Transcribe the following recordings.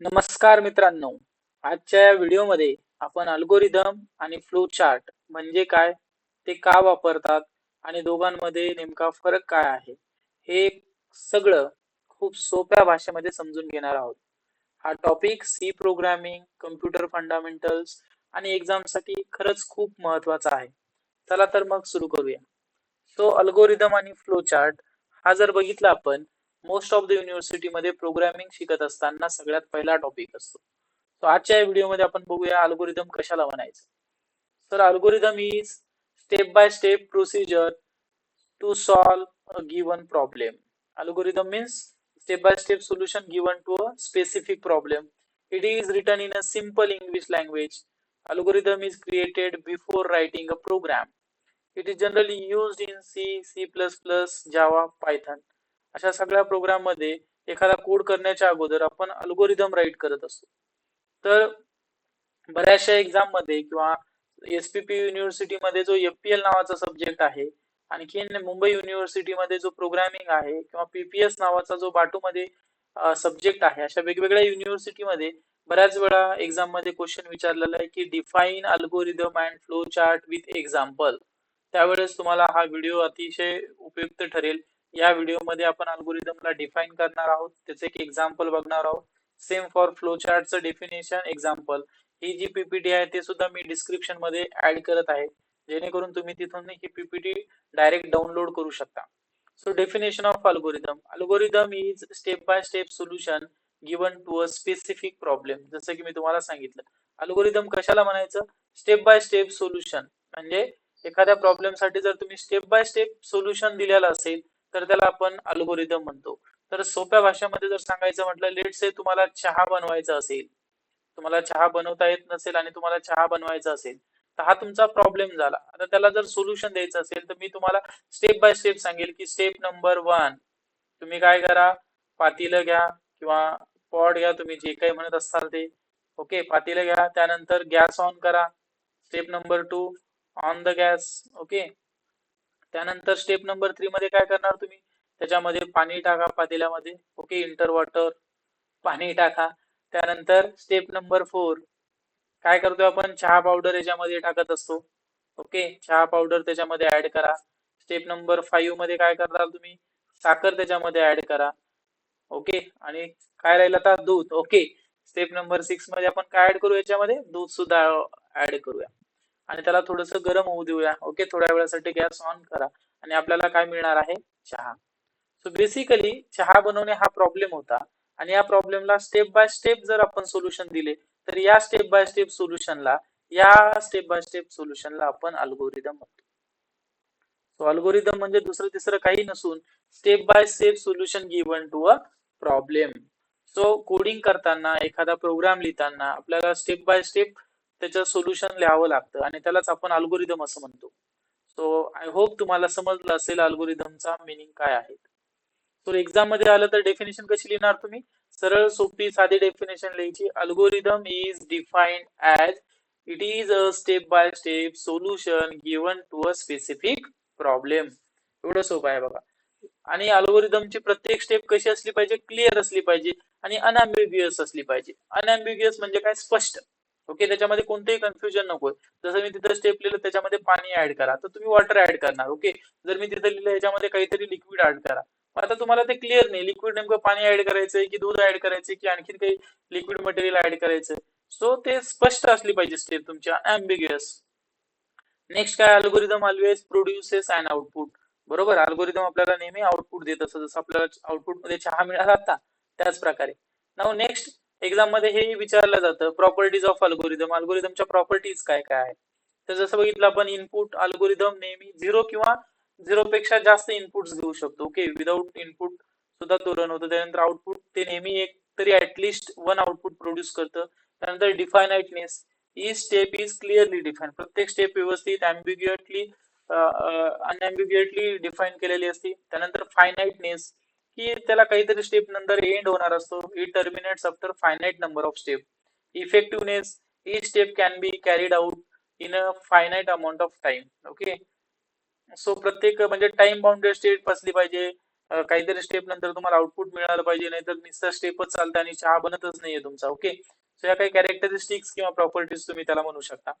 नमस्कार मित्रांनो. आजच्या या व्हिडिओमध्ये आपण अल्गोरिदम आणि फ्लो चार्ट म्हणजे काय ते का वापरतात आणि दोघांमध्ये नेमका फरक काय आहे हे सगळं खूप सोप्या भाषेमध्ये समजून घेणार आहोत. हा topic C programming computer fundamentals आणि एक्झामसाठी खरंच खूप महत्त्वाचा आहे. चला तर मग सुरू करूया. तो अल्गोरिदम आणि फ्लो चार्ट हा जर बघितला आपण मोस्ट ऑफ द युनिव्हर्सिटीमध्ये प्रोग्रामिंग शिकत असताना सगळ्यात पहिला टॉपिक असतो. सो आजच्या व्हिडिओमध्ये आपण बघूया अल्गोरिदम कशाला म्हणायचं. तर algorithm is step by step procedure to solve a given problem algorithm means step by step solution given to a specific problem it is written in a simple English language algorithm is created before writing a program. It is generally used in c c++ java python. अशा सगळ्या प्रोग्राममध्ये एखादा code करण्याच्या अगोदर आपण algorithm right करत असतो. तर बऱ्याचशा एक्झाममध्ये किंवा एसपीपी युनिव्हर्सिटी मध्ये जो एफपीएल नावाचा सब्जेक्ट आहे आणखीन मुंबई युनिव्हर्सिटी मध्ये जो प्रोग्रामिंग आहे किंवा पीपीएस नावाचा जो बाटू मध्ये सब्जेक्ट आहे अशा वेगवेगळ्या युनिव्हर्सिटी मध्ये बऱ्याच वेळा एक्झाममध्ये क्वेश्चन विचारलेला आहे की define algorithm and flow chart with example त्यावेळेस तुम्हाला हा व्हिडिओ अतिशय उपयुक्त ठरेल. या व्हिडिओमध्ये आपण अल्गोरिदमला डिफाईन करणार आहोत. त्याचे एक एक्झाम्पल बघणार आहोत. सेम फॉर फ्लो चार्टचं डेफिनेशन एक्झाम्पल ही जी पीपीटी आहे ते सुद्धा मी डिस्क्रिप्शनमध्ये ऍड करत आहे. जेणेकरून तुम्ही तिथून ही पीपीटी डायरेक्ट डाउनलोड करू शकता. So definition of algorithm algorithm is step by step solution given to a specific problem जसं की मी तुम्हाला सांगितलं. अल्गोरिदम कशाला म्हणायचं? स्टेप बाय स्टेप सोल्युशन म्हणजे एखाद्या प्रॉब्लेमसाठी जर तुम्ही स्टेप बाय स्टेप सोल्युशन दिलेलं असेल तर त्याला आपण अल्गोरिदम म्हणतो. तर सोप्या भाषेमध्ये जर सांगायचं म्हटलं लेट से तुम्हाला चहा बनवायचा असेल. तुम्हाला चहा बनवता येत नसेल आणि तुम्हाला चहा बनवायचा असेल तर हा तुमचा प्रॉब्लेम झाला. आता त्याला जर सोल्युशन द्यायचं असेल तर मी तुम्हाला स्टेप बाय स्टेप सांगेल की स्टेप नंबर वन तुम्ही काय करा? पातीलं घ्या किंवा पॉट घ्या तुम्ही जे काही म्हणत असाल ते. ओके पातीलं घ्या त्यानंतर गॅस ऑन करा. Step number two on the gas okay त्यानंतर स्टेप नंबर थ्री मध्ये काय करणार तुम्ही? त्याच्यामध्ये पाणी टाका पातेल्यामध्ये. ओके इंटर वॉटर पाणी टाका. त्यानंतर स्टेप नंबर फोर काय करतोय आपण? चहा पावडर याच्यामध्ये टाकत असतो. ओके चहा पावडर त्याच्यामध्ये ऍड करा. स्टेप नंबर फाईव्हमध्ये काय करणार तुम्ही? साखर त्याच्यामध्ये ऍड करा. ओके आणि काय राहील आता? दूध. ओके स्टेप नंबर सिक्समध्ये आपण काय ऍड करू याच्यामध्ये? दूध सुद्धा ऍड करूया. आणि त्याला थोडस गरम होऊ देऊया. ओके थोड्या वेळासाठी गॅस ऑन करा. आणि आपल्याला काय मिळणार आहे? चहा. सो बेसिकली चहा बनवणे हा प्रॉब्लेम होता. आणि या प्रॉब्लेमला स्टेप बाय स्टेप जर आपण सोल्युशन दिले तर या स्टेप बाय स्टेप सोल्युशनला या स्टेप बाय स्टेप सोल्युशनला आपण अल्गोरिदम म्हणतो. सो अल्गोरिदम म्हणजे दुसरं तिसरं काही नसून step by step solution given to a problem so coding करताना एखादा प्रोग्राम लिहिताना आपल्याला स्टेप बाय स्टेप त्याचं सोल्युशन लिहावं लागतं आणि त्यालाच आपण अल्गोरिदम असं म्हणतो. सो आय होप तुम्हाला समजलं असेल अल्गोरिदमचा मिनिंग काय आहे. सो एक्झाममध्ये आलं तर डेफिनेशन कशी लिहिणार तुम्ही? सरळ सोपी साधी डेफिनेशन लिहायची. Algorithm is defined as it is a step by step solution given to a specific problem एवढं सोपं आहे बघा. आणि अल्गोरिदमची प्रत्येक स्टेप कशी असली पाहिजे? क्लिअर असली पाहिजे. आणि अनअम्बिग्युअस असली पाहिजे. अनअम्बिग्युअस म्हणजे काय? स्पष्ट. ओके त्याच्यामध्ये कोणतेही कन्फ्युजन नको जसं मी तिथं स्टेप लिहिलं त्याच्यामध्ये पाणी ऍड करा. तर तुम्ही वॉटर ऍड करणार ओके जर मी तिथं लिहिलं याच्यामध्ये काहीतरी लिक्विड ऍड करा. आता तुम्हाला ते क्लिअर नाही. लिक्विड नेमकं पाणी ऍड करायचंय की दूध ऍड करायचंय की आणखी काही लिक्विड मटेरियल ऍड करायचंय? सो ते स्पष्ट असली पाहिजे स्टेप तुमच्या. अँबिग्युअस नेक्स्ट काय? Algorithm always produces and output बरोबर? अल्गोरिदम आपल्याला नेहमी आउटपुट देत असतं. जसं आपल्याला आउटपुटमध्ये चहा मिळाला आता त्याच प्रकारे. नाव नेक्स्ट एक्झाममध्ये हे विचारलं जातं प्रॉपर्टीज ऑफ अल्गोरिदम अल्गोरिदमच्या प्रॉपर्टीज काय काय? आहेत तर जसं बघितलं आपण इनपुट अल्गोरिदम नेहमी झिरो किंवा झिरो पेक्षा जास्त इनपुट्स घेऊ शकतो. ओके विदाऊट इनपुट सुद्धा तो रन होतो. त्यानंतर आउटपुट ते नेहमी एक तरी ऍटलिस्ट वन आउटपुट प्रोड्यूस करतं. त्यानंतर डिफायनाइटनेस ही स्टेप इज क्लिअरली डिफाईन प्रत्येक स्टेप व्यवस्थित अँबिग्युएटली अनअम्बिग्युएटली डिफाईन केलेली असते. त्यानंतर फायनाइटनेस की त्याला काहीतरी स्टेप नंतर एंड होणार असतो. It terminates after finite number of step effectiveness he step can be carried out in a finite amount of time okay so प्रत्येक म्हणजे टाइम बाउंडेड स्टेप असली पाहिजे. काहीतरी स्टेप नंतर तुम्हाला आउटपुट मिळालं पाहिजे नाहीतर नुसतं स्टेपच चालतं आणि चहा बनतच नाहीये तुमचा. ओके सो या काही कॅरेक्टरिस्टिक्स किंवा प्रॉपर्टीज तुम्ही त्याला म्हणू शकता.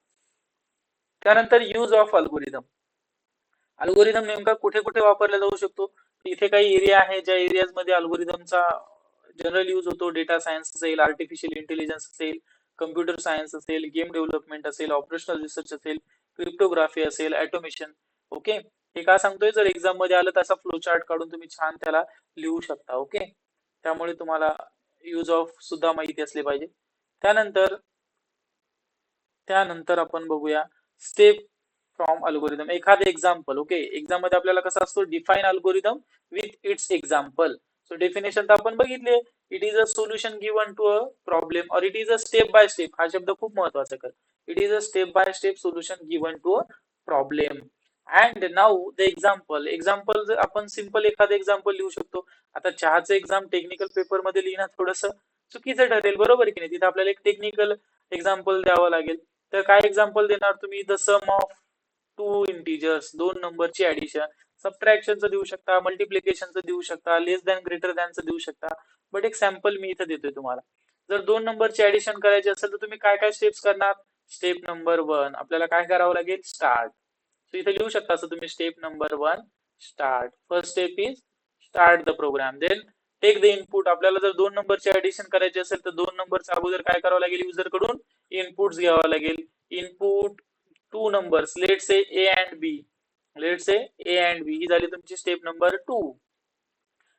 त्यानंतर यूज ऑफ अल्गोरिदम अल्गोरिदम नेमका कुठे कुठे वापरला जाऊ शकतो? इथे काही एरिया आहे ज्या एरियाजमध्ये अल्गोरिदमचा जनरल यूज होतो. डेटा सायन्स असेल आर्टिफिशियल इंटेलिजन्स असेल कम्प्युटर सायन्स असेल गेम डेव्हलपमेंट असेल ऑपरेशनल रिसर्च असेल क्रिप्टोग्राफी असेल ऑटोमेशन ओके हे का सांगतोय? जर एक्झाममध्ये आलं तसा फ्लो चार्ट काढून तुम्ही छान त्याला लिहू शकता. ओके त्यामुळे तुम्हाला यूज ऑफ सुद्धा माहिती असली पाहिजे. त्यानंतर त्यानंतर आपण बघूया. स्टेप फ्रॉम अल्गोरिदम एखादं एक्झाम्पल ओके एक्झाममध्ये आपल्याला कसं असतो? Define algorithm with its example so definition तर आपण बघितले. It is a solution given to a problem और it is a step by step हा शब्द खूप महत्त्वाचा कर. It is a step by step solution given to a problem and now the example example आपण सिंपल एखादं एक्झाम्पल लिहू शकतो. आता चहाचं एक्झाम टेक्निकल पेपरमध्ये लिहिणं थोडंसं चुकीचं ठरेल बरोबर की नाही? तिथे आपल्याला एक टेक्निकल एक्झाम्पल द्यावं लागेल. तर काय एक्झाम्पल देणार तुम्ही? The sum of two integers दोन नंबरची ऍडिशन सबट्रॅक्शनचं देऊ शकता मल्टिप्लिकेशनचं देऊ शकता लेस दॅन ग्रेटर दॅनचं देऊ शकता. बट एक सॅम्पल मी इथं देतोय तुम्हाला. जर दोन नंबरची ऍडिशन करायची असेल तर तुम्ही काय काय स्टेप्स करणार? स्टेप नंबर वन आपल्याला काय करावं लागेल? स्टार्ट सो इथे लिहू शकता असं तुम्ही step number one start first step is start the program then take the input आपल्याला जर दोन नंबरची ऍडिशन करायची असेल तर दोन नंबरचा अगोदर काय करावं लागेल? युजरकडून इनपुट घ्यावं लागेल. Input two numbers let say A and B let say A and B ही झाली तुमची स्टेप नंबर टू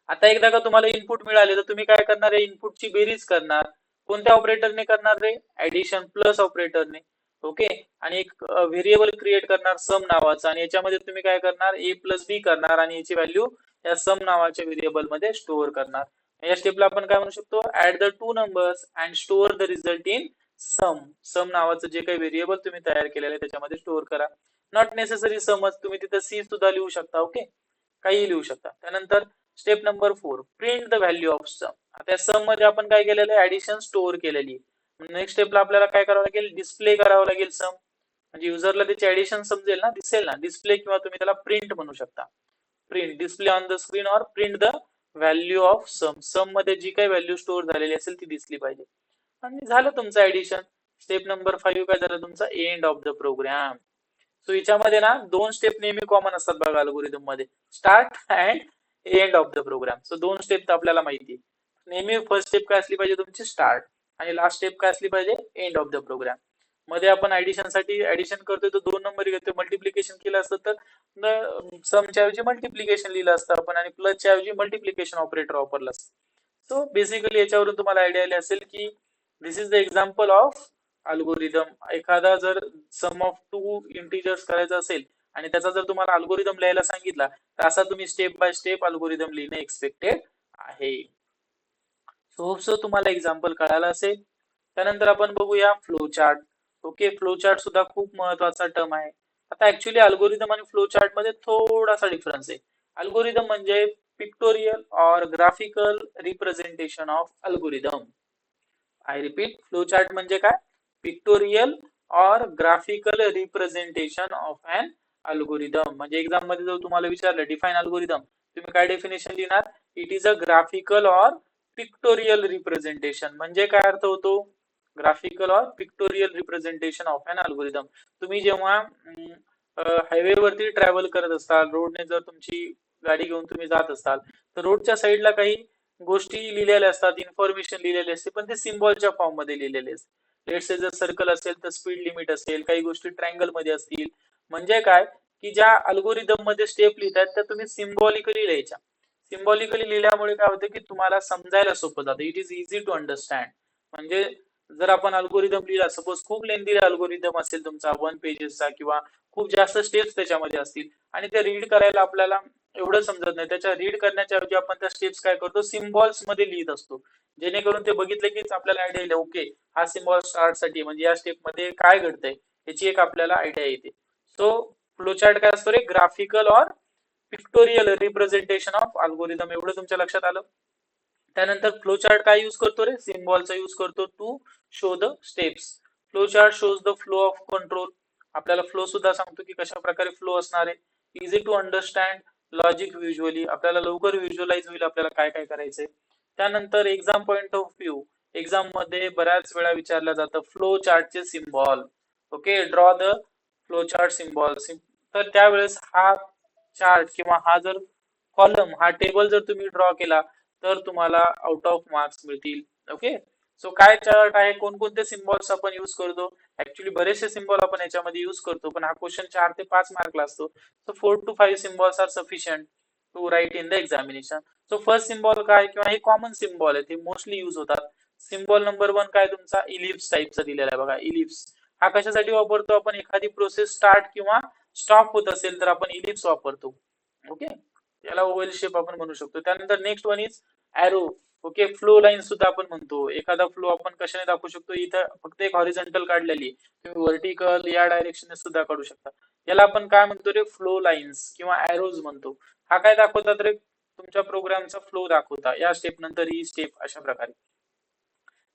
आता एकदा का तुम्हाला इनपुट मिळाले तर तुम्ही काय करणार आहे? इनपुटची बेरीज करणार. कोणत्या ऑपरेटरने करणार रे? ऍडिशन प्लस ऑपरेटरने ओके आणि एक व्हेरिएबल क्रिएट करणार सम नावाचा. आणि याच्यामध्ये तुम्ही काय करणार? ए प्लस बी करणार आणि याची व्हॅल्यू या सम नावाच्या व्हेरिएबलमध्ये स्टोअर करणार. या स्टेपला आपण काय म्हणू शकतो? Add the two numbers and store the result in sum. Sum नावाचं जे काही व्हेरिएबल तुम्ही तयार केलेलं आहे त्याच्यामध्ये स्टोअर करा. नॉट नेसेसरी समज तुम्ही तिथे सी सुद्धा लिहू शकता ओके काही लिहू शकता. त्यानंतर step number four print the value of sum आता सममध्ये आपण काय केलेलं आहे? ऍडिशन स्टोअर केलेली नेक्स्ट स्टेपला आपल्याला काय करावं लागेल? डिस्प्ले करावं लागेल सम म्हणजे युजरला त्याचे ऍडिशन समजेल ना? दिसेल ना? डिस्प्ले किंवा तुम्ही त्याला प्रिंट म्हणू शकता. Print display on the screen or print the value of sum सममध्ये जी काही व्हॅल्यू स्टोअर झालेली असेल ती दिसली पाहिजे. आणि झालं तुमचं ऍडिशन स्टेप नंबर फाईव्ह काय झालं तुमचा? End of the program so याच्यामध्ये ना दोन स्टेप नेहमी कॉमन असतात बघा अल्गोरिदममध्ये. Start and end of the program so दोन स्टेप तर आपल्याला माहिती नेहमी फर्स्ट स्टेप काय असली पाहिजे तुमची? स्टार्ट आणि लास्ट स्टेप काय असली पाहिजे? एंड ऑफ द प्रोग्राममध्ये आपण ऍडिशनसाठी ऍडिशन करतोय तर दोन नंबर घेतोय. मल्टिप्लिकेशन केलं असतं तर समच्या ऐवजी मल्टिप्लिकेशन लिहिलं असतं आपण आणि प्लसच्या ऐवजी मल्टिप्लिकेशन ऑपरेटर वापरलं असतं. सो बेसिकली याच्यावरून तुम्हाला आयडिया आली असेल की this is the example of algorithm एखादा जर सम ऑफ टू इंटिजर्स करायचा असेल आणि त्याचा जर तुम्हाला अल्गोरिदम लिहायला सांगितला तर असा तुम्ही स्टेप बाय स्टेप अल्गोरिदम लिहिणे एक्सपेक्टेड आहे. सो होप सो तुम्हाला एक्झाम्पल कळालं असेल. त्यानंतर आपण बघूया flow chart okay flow chart सुद्धा खूप महत्त्वाचा टर्म आहे. आता ऍक्च्युली अल्गोरिदम आणि फ्लो चार्टमध्ये थोडासा डिफरन्स आहे. अल्गोरिदम म्हणजे पिक्टोरियल और graphical representation of algorithm I repeat flow chart म्हणजे काय? पिक्टोरियल और graphical representation of an algorithm म्हणजे एक्झाममध्ये जर तुम्हाला विचारलं डिफाईन अल्गोरिदम तुम्ही काय डेफिनेशन लिहिणार? इट इज अ ग्राफिकल और पिक्टोरियल रिप्रेझेंटेशन म्हणजे काय अर्थ होतो? ग्राफिकल और pictorial representation of an algorithm तुम्ही जेव्हा हायवे वरती ट्रॅव्हल करत असाल रोडने जर तुमची गाडी घेऊन तुम्ही जात असाल तर रोडच्या साईडला काही गोष्टी लिहिलेल्या असतात इन्फॉर्मेशन लिहिलेली असते पण ते सिम्बॉलच्या फॉर्ममध्ये लिहिलेले असते. लेट्स जर सर्कल असेल तर स्पीड लिमिट असेल काही गोष्टी ट्रँगलमध्ये असतील. म्हणजे काय? की ज्या अल्गोरिदममध्ये स्टेप लिहितात त्या तुम्ही सिम्बॉलिकली लिहायच्या. सिम्बॉलिकली लिहिल्यामुळे काय होतं की तुम्हाला समजायला सोपं जातं. It is easy to understand म्हणजे जर आपण अल्गोरिदम लिहिला सपोज खूप लेंदी अल्गोरिदम असेल तुमचा वन पेजेसचा किंवा खूप जास्त स्टेप्स त्याच्यामध्ये असतील आणि ते रीड करायला आपल्याला एवढं समजत नाही. त्याच्या रीड करण्याच्या ऐवजी आपण त्या स्टेप्स काय करतो? सिम्बॉल्समध्ये लिहित असतो. जेणेकरून ते बघितलं की आपल्याला आयडिया येईल ओके हा सिम्बॉल स्टार्टसाठी म्हणजे या स्टेपमध्ये काय घडतंय याची एक आपल्याला आयडिया येते. सो फ्लोचार्ट काय असतो रे? ग्राफिकल और पिक्टोरियल रिप्रेझेंटेशन ऑफ अल्गोरिदम एवढं तुमच्या लक्षात आलं? त्यानंतर फ्लो चार्ट काय युज करतो रे? सिम्बॉलचा युज करतो to show the steps flow chart shows the flow of control आपल्याला फ्लो सुद्धा सांगतो की कशा प्रकारे फ्लो असणार आहे. Easy to understand logic visually आपल्याला लवकर व्हिज्युअलाइज होईल आपल्याला काय काय करायचंय. त्यानंतर एक्झाम पॉइंट ऑफ व्ह्यू एक्झाममध्ये बऱ्याच वेळा विचारलं जातं flow चार्टचे symbol okay draw the flow chart symbol तर त्यावेळेस हा चार्ट किंवा हा जर कॉलम हा टेबल जर तुम्ही ड्रॉ केला तर तुम्हाला आउट ऑफ मार्क्स मिळतील. ओके सो काय चार्ट आहे? कोणकोणते सिम्बॉल्स आपण युज करतो? ऍक्च्युली बरेचसे सिम्बॉल आपण याच्यामध्ये युज करतो पण हा क्वेश्चन चार ते पाच मार्कला असतो. So four to five symbols are sufficient to write in the examination so first symbol काय किंवा हे कॉमन सिम्बॉल आहे ते मोस्टली युज होतात. सिम्बॉल नंबर वन काय तुमचा? इलिप्स टाईपचा दिलेला आहे बघा इलिप्स हा कशासाठी वापरतो? आपण एखादी प्रोसेस स्टार्ट किंवा स्टॉप होत असेल तर आपण इलिप्स वापरतो. ओके याला ओव्हल शेप आपण म्हणू शकतो. त्यानंतर next one is arrow okay flow line सुद्धा आपण म्हणतो. एखादा फ्लो आपण कशाने दाखवू शकतो? इथं फक्त एक हॉरिझॉन्टल काढलेली तुम्ही व्हर्टिकल या डायरेक्शन सुद्धा काढू शकता. याला आपण काय म्हणतो रे? फ्लो लाईन्स किंवा अॅरोज म्हणतो. हा काय दाखवतात रे? तुमच्या प्रोग्रामचा फ्लो दाखवता. या स्टेप नंतर ही स्टेप अशा प्रकारे.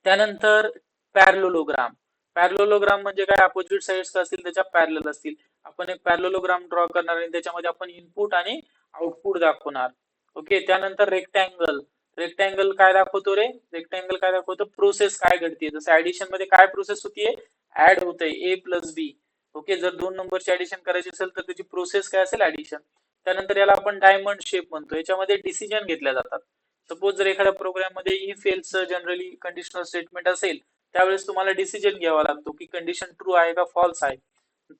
त्यानंतर पॅरलोलोग्राम पॅरलोलोग्राम म्हणजे काय? अपोजिट साईड्स असतील त्याच्या पॅरल असतील. आपण एक पॅरलोलोग्राम ड्रॉ करणार आणि त्याच्यामध्ये आपण इनपुट आणि आउटपुट दाखवणार. ओके त्यानंतर रेक्टँगल रेक्टँगल काय दाखवतो रे? रेक्टँगल काय दाखवतो? प्रोसेस काय घडते जसं ऍडिशनमध्ये काय प्रोसेस होतीये? ऍड होते ए प्लस बी ओके जर दोन नंबरची ऍडिशन करायची असेल तर त्याची प्रोसेस काय असेल? ऍडिशन त्यानंतर याला आपण डायमंड शेप म्हणतो याच्यामध्ये डिसिजन घेतल्या जातात. सपोज जर एखाद्या प्रोग्राममध्ये ई फेलचं जनरली कंडिशनल स्टेटमेंट असेल त्यावेळेस तुम्हाला डिसिजन घ्यावा लागतो की कंडिशन ट्रू आहे का फॉल्स आहे.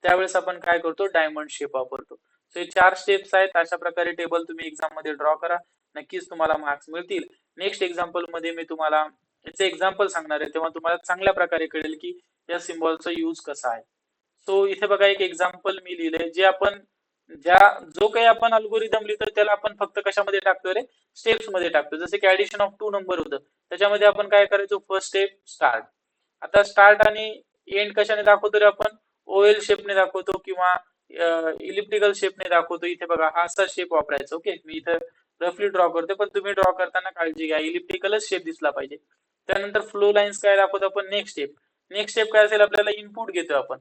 त्यावेळेस आपण काय करतो? डायमंड शेप वापरतो. हे चार स्टेप्स आहेत. अशा प्रकारे टेबल तुम्ही एक्झाममध्ये ड्रॉ करा. नक्कीच तुम्हाला मार्क्स मिळतील. नेक्स्ट एक्झाम्पलमध्ये मी तुम्हाला याचे एक्झाम्पल सांगणार आहे. तेव्हा तुम्हाला चांगल्या प्रकारे कळेल की या सिम्बॉलचा यूज कसा आहे. सो इथे बघा एक एक्झाम्पल मी लिहिलंय. जे आपण ज्या जो काही आपण अल्गोरिदम लिहितो त्याला आपण फक्त कशामध्ये टाकतो रे? स्टेप्समध्ये टाकतो जसे की ऍडिशन ऑफ टू नंबर होतं. त्याच्यामध्ये आपण काय करायचो? फर्स्ट स्टेप स्टार्ट आता स्टार्ट आणि एंड कशाने दाखवतो रे आपण? ओएल शेपने दाखवतो किंवा इलिप्टिकल शेपने दाखवतो, इथे बघा, हा असा शेप वापरायचा ओके मी इथं रफली ड्रॉ करतो पण तुम्ही ड्रॉ करताना काळजी घ्या. इलिप्टिकलच शेप दिसला पाहिजे. त्यानंतर फ्लो लाईन्स काय दाखवतो आपण? नेक्स्ट स्टेप नेक्स्ट स्टेप काय असेल? आपल्याला इनपुट घेतो आपण.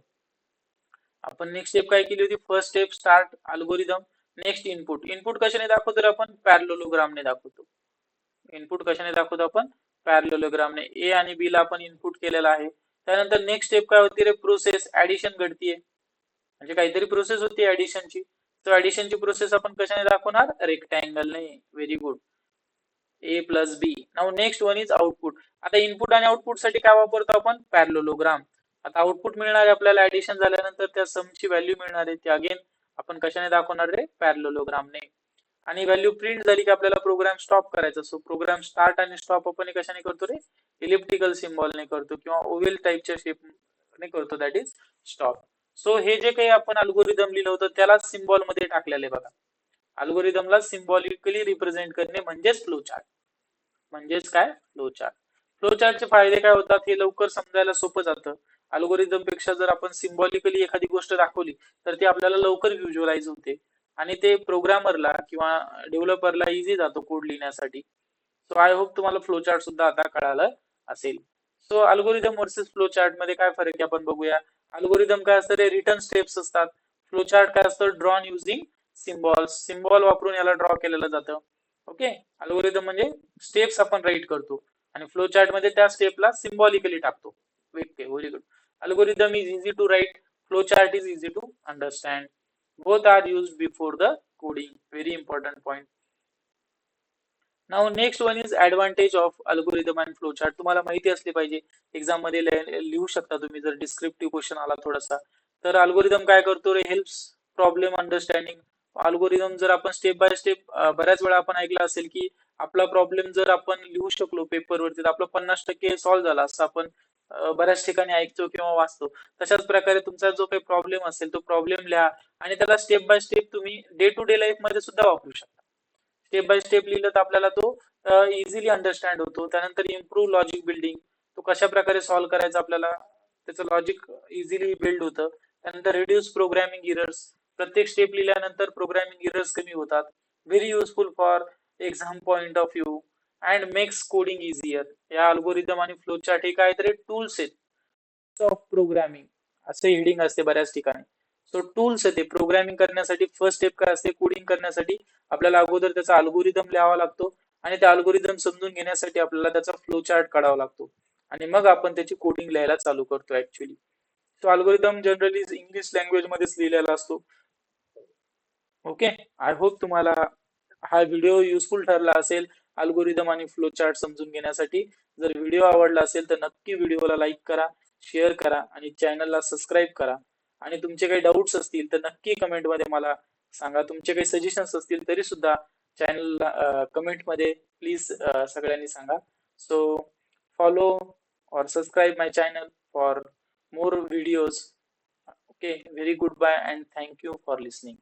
आपण नेक्स्ट स्टेप काय केली होती? First step start algorithm next input input कशाने दाखवतो रे आपण? पॅरलोग्रामने दाखवतो. इनपुट कशाने दाखवतो आपण? पॅरलोग्रामने ए आणि बी ला आपण इनपुट केलेला आहे. त्यानंतर नेक्स्ट स्टेप काय होती रे? Process addition घडतीये. म्हणजे काहीतरी प्रोसेस होती ऍडिशनची तर ऍडिशनची प्रोसेस आपण कशाने दाखवणार? रेक्टँगलने very good A plus B now next one is output आता इनपुट आणि आउटपुटसाठी काय वापरतो आपण? पॅरलोलोग्राम आता आउटपुट मिळणार आहे आपल्याला ऍडिशन झाल्यानंतर त्या समची व्हॅल्यू मिळणार आहे ती अगेन आपण कशाने दाखवणार रे? पॅरलोलोग्रामने आणि व्हॅल्यू प्रिंट झाली की आपल्याला प्रोग्राम स्टॉप करायचा. सो प्रोग्राम स्टार्ट आणि स्टॉप आपण कशाने करतो रे? इलिप्टिकल सिम्बॉलने करतो किंवा ओव्हल टाईपच्या शेपने करतो. दॅट इज स्टॉप सो हे जे काही आपण अल्गोरिदम लिहिलं होतं त्याला सिम्बॉलमध्ये टाकलेलं आहे बघा. अल्गोरिदमला सिम्बॉलिकली रिप्रेझेंट करणे म्हणजेच फ्लो चार्ट म्हणजेच काय? फ्लो चार्ट फ्लो चार्टचे फायदे काय होतात? हे लवकर समजायला सोपं जातं. अल्गोरिदमपेक्षा जर आपण सिम्बॉलिकली एखादी गोष्ट दाखवली तर ती आपल्याला लवकर व्हिज्युअलाइज होते. आणि ते प्रोग्रामरला किंवा डेव्हलपरला इझी जातो कोड लिहिण्यासाठी. सो आय होप तुम्हाला फ्लो चार्ट सुद्धा आता कळालं असेल. सो अल्गोरिदम वर्सेस फ्लो चार्टमध्ये काय फरक आहे? आपण बघूया. अल्गोरिदम काय असतं रे रिटर्न स्टेप्स असतात. फ्लो चार्ट काय असतं? ड्रॉन युझिंग सिम्बॉल्स सिम्बॉल वापरून याला ड्रॉ केलेलं जातं. ओके अल्गोरिदम म्हणजे स्टेप्स आपण राईट करतो. आणि फ्लोचार्टमध्ये त्या स्टेपला सिम्बॉलिकली टाकतो. Very good algorithm is easy to write flowchart is easy to understand. Both are used before the coding. Very important point. Now next one is advantage of algorithm and flow chart तुम्हाला माहिती असली पाहिजे. एक्झाममध्ये लिहू शकता तुम्ही जर descriptive question आला थोडासा. तर अल्गोरिदम काय करतो रे? हेल्प्स प्रॉब्लेम अंडरस्टँडिंग अल्गोरिदम जर आपण स्टेप बाय स्टेप बऱ्याच वेळा आपण ऐकलं असेल की आपला प्रॉब्लेम जर आपण लिहू शकलो पेपरवरती तर आपला पन्नास टक्के सॉल्व्ह झाला असं आपण बऱ्याच ठिकाणी ऐकतो किंवा वाचतो. तशाच प्रकारे तुमचा जो काही प्रॉब्लेम असेल तो प्रॉब्लेम लिहा आणि त्याला स्टेप बाय स्टेप तुम्ही डे टू डे लाईफमध्ये सुद्धा वापरू शकता. स्टेप बाय स्टेप लिहिलं तर आपल्याला तो इझिली अंडरस्टँड होतो. त्यानंतर इम्प्रूव्ह लॉजिक बिल्डिंग तो कशा प्रकारे सॉल्व्ह करायचा आपल्याला? त्याचं लॉजिक इझिली बिल्ड होतं. त्यानंतर रिड्यूस प्रोग्रामिंग इरर्स प्रत्येक स्टेप लिहिल्यानंतर प्रोग्रामिंग इरर्स कमी होतात. Very useful for exam point of view and makes coding easier या अल्गोरिदम आणि फ्लोचार्ट हे काहीतरी टूल्स आहेत. ऑफ प्रोग्रामिंग असे हिडिंग असते बऱ्याच ठिकाणी. सो टूल्स आहे ते. प्रोग्रामिंग करण्यासाठी फर्स्ट स्टेप काय असते? कोडिंग करण्यासाठी आपल्याला अगोदर त्याचा अल्गोरिदम लिहावा लागतो आणि त्या अल्गोरिदम समजून घेण्यासाठी आपल्याला त्याचा फ्लो चार्ट काढावा लागतो. आणि मग आपण त्याची कोडिंग लिहायला चालू करतो ऍक्च्युली तो अल्गोरिदम जनरली इंग्लिश लँग्वेज मध्येच लिहिलेला असतो. ओके आय होप तुम्हाला हा व्हिडिओ युजफुल ठरला असेल अल्गोरिदम आणि फ्लो चार्ट समजून घेण्यासाठी. जर व्हिडिओ आवडला असेल तर नक्की व्हिडिओला लाईक करा शेअर करा आणि चॅनलला सबस्क्राईब करा. आणि तुमचे काही डाऊट्स असतील तर नक्की कमेंटमध्ये मला सांगा. तुमचे काही सजेशन्स असतील तरी सुद्धा चॅनलला कमेंटमध्ये प्लीज सगळ्यांनी सांगा. So follow or subscribe my channel for more videos. Okay very goodbye and thank you for listening.